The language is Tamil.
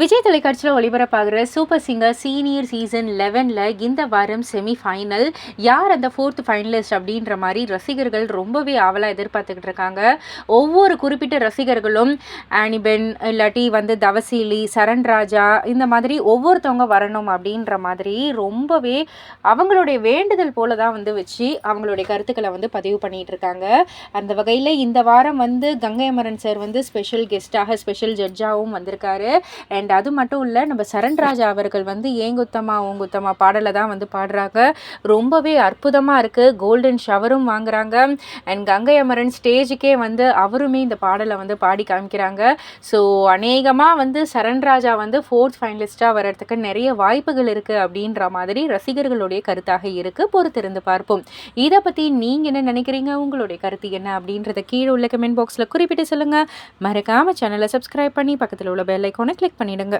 விஜய் தொலைக்காட்சியில் ஒளிபரப்பாகிற சூப்பர் சிங்கர் சீனியர் சீசன் லெவனில் இந்த வாரம் செமி ஃபைனல் யார் அந்த ஃபோர்த் ஃபைனலிஸ்ட் அப்படின்ற மாதிரி ரசிகர்கள் ரொம்பவே ஆவலாக எதிர்பார்த்துக்கிட்டு இருக்காங்க. ஒவ்வொரு குறிப்பிட்ட ரசிகர்களும் ஆனிபென் இல்லாட்டி வந்து தவசீலி சரண் ராஜா இந்த மாதிரி ஒவ்வொருத்தவங்க வரணும் அப்படின்ற மாதிரி ரொம்பவே அவங்களுடைய வேண்டுதல் போல தான் வந்து வச்சு அவங்களுடைய கருத்துக்களை வந்து பதிவு பண்ணிகிட்டு இருக்காங்க. அந்த வகையில் இந்த வாரம் வந்து கங்கை அமரன் சார் வந்து ஸ்பெஷல் கெஸ்ட்டாக ஸ்பெஷல் ஜட்ஜாகவும் வந்திருக்காரு. அண்ட் அண்ட் அது மட்டும் இல்லை நம்ம சரண்ராஜா அவர்கள் வந்து ஏங்குத்தமா ஓங்குத்தமா பாடலை தான் வந்து பாடுறாங்க. ரொம்பவே அற்புதமாக இருக்குது கோல்டன் ஷவரும் வாங்குறாங்க. அண்ட் கங்கை அமரன் ஸ்டேஜுக்கே வந்து அவருமே இந்த பாடலை வந்து பாடி காமிக்கிறாங்க. ஸோ அநேகமாக வந்து சரண்ராஜா வந்து ஃபோர்த் ஃபைனலிஸ்ட்டாக வர்றதுக்கு நிறைய வாய்ப்புகள் இருக்குது அப்படின்ற மாதிரி ரசிகர்களுடைய கருத்தாக இருக்குது பொறுத்திருந்து பார்ப்போம். இதை பற்றி நீங்கள் என்ன நினைக்கிறீங்க? உங்களுடைய கருத்து என்ன அப்படின்றத கீழே உள்ள கமெண்ட் பாக்ஸில் குறிப்பிட்டு சொல்லுங்கள் மறக்காமல் சேனலை சப்ஸ்கிரைப் பண்ணி பக்கத்தில் உள்ள பெல் ஐக்கோனை கிளிக் பண்ணி பண்ணிடுங்க